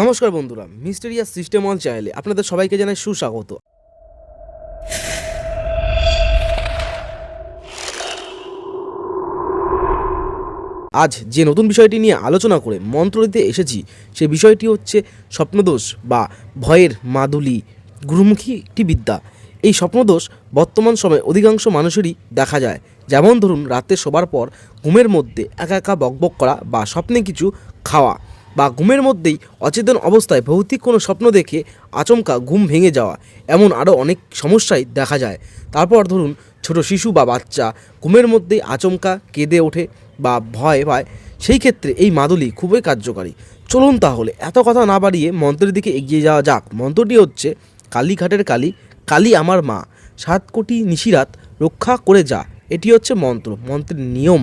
নমস্কার বন্ধুরা, mysterious system on চ্যানেলে আপনাদের সবাইকে জানাই সুস্বাগত। আজ যে নতুন বিষয়টি নিয়ে আলোচনা করে মন্ত্র দিতে এসেছি, সে বিষয়টি হচ্ছে স্বপ্নদোষ বা ভয়ের মাদুলি গুরুমুখী একটি বিদ্যা। এই স্বপ্নদোষ বর্তমান সময়ে অধিকাংশ মানুষেরই দেখা যায়। যেমন ধরুন, রাতে শোবার পর ঘুমের মধ্যে একা একা বকবক করা বা স্বপ্নে কিছু খাওয়া। বা ঘুমের মধ্যেই অচেতন অবস্থায় ভৌতিক কোনো স্বপ্ন দেখে আচমকা ঘুম ভেঙে যাওয়া, এমন আরও অনেক সমস্যাই দেখা যায়। তারপর ধরুন, ছোট শিশু বা বাচ্চা ঘুমের মধ্যেই আচমকা কেঁদে ওঠে বা ভয় পায়, সেই ক্ষেত্রে এই মাদুলি খুবই কার্যকারী। চলুন তাহলে, এত কথা না বাড়িয়ে মন্ত্রের দিকে এগিয়ে যাওয়া যাক। মন্ত্রটি হচ্ছে, কালীঘাটের কালী কালী আমার মা, সাত কোটি নিশিরাত রক্ষা করে যা। এটি হচ্ছে মন্ত্র, মন্ত্রের নিয়ম।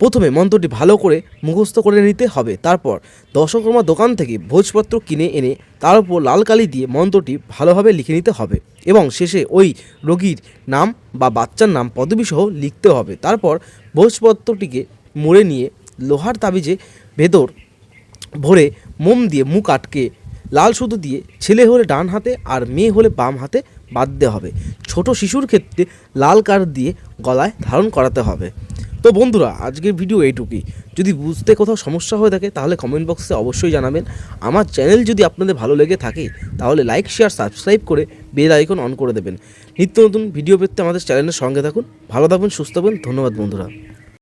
প্রথমে মন্ত্রটি ভালো করে মুখস্থ করে নিতে হবে। তারপর দশকর্মা দোকান থেকে ভোজপত্র কিনে এনে তার উপর লাল কালি দিয়ে মন্ত্রটি ভালোভাবে লিখে নিতে হবে এবং শেষে ওই রোগীর নাম বা বাচ্চার নাম পদবীসহ লিখতে হবে। তারপর ভোজপত্রটিকে মুড়ে নিয়ে লোহার তাবিজে ভেতর ভরে মোম দিয়ে মুখ আটকে লাল সুতো দিয়ে ছেলে হলে ডান হাতে আর মেয়ে হলে বাম হাতে বাঁধতে হবে। ছোট শিশুর ক্ষেত্রে লাল কার দিয়ে গলায় ধারণ করাতে হবে। তো বন্ধুরা, আজকের ভিডিও এইটুকুই। যদি বুঝতে কোথাও সমস্যা হয়ে থাকে, তাহলে কমেন্ট বক্সে অবশ্যই জানাবেন। আমার চ্যানেল যদি আপনাদের ভালো লেগে থাকে, তাহলে লাইক শেয়ার সাবস্ক্রাইব করে বেল আইকন অন করে দেবেন। নিত্য নতুন ভিডিও পেতে আমাদের চ্যানেলের সঙ্গে থাকুন। ভালো থাকুন, সুস্থ হবেন ধন্যবাদ বন্ধুরা।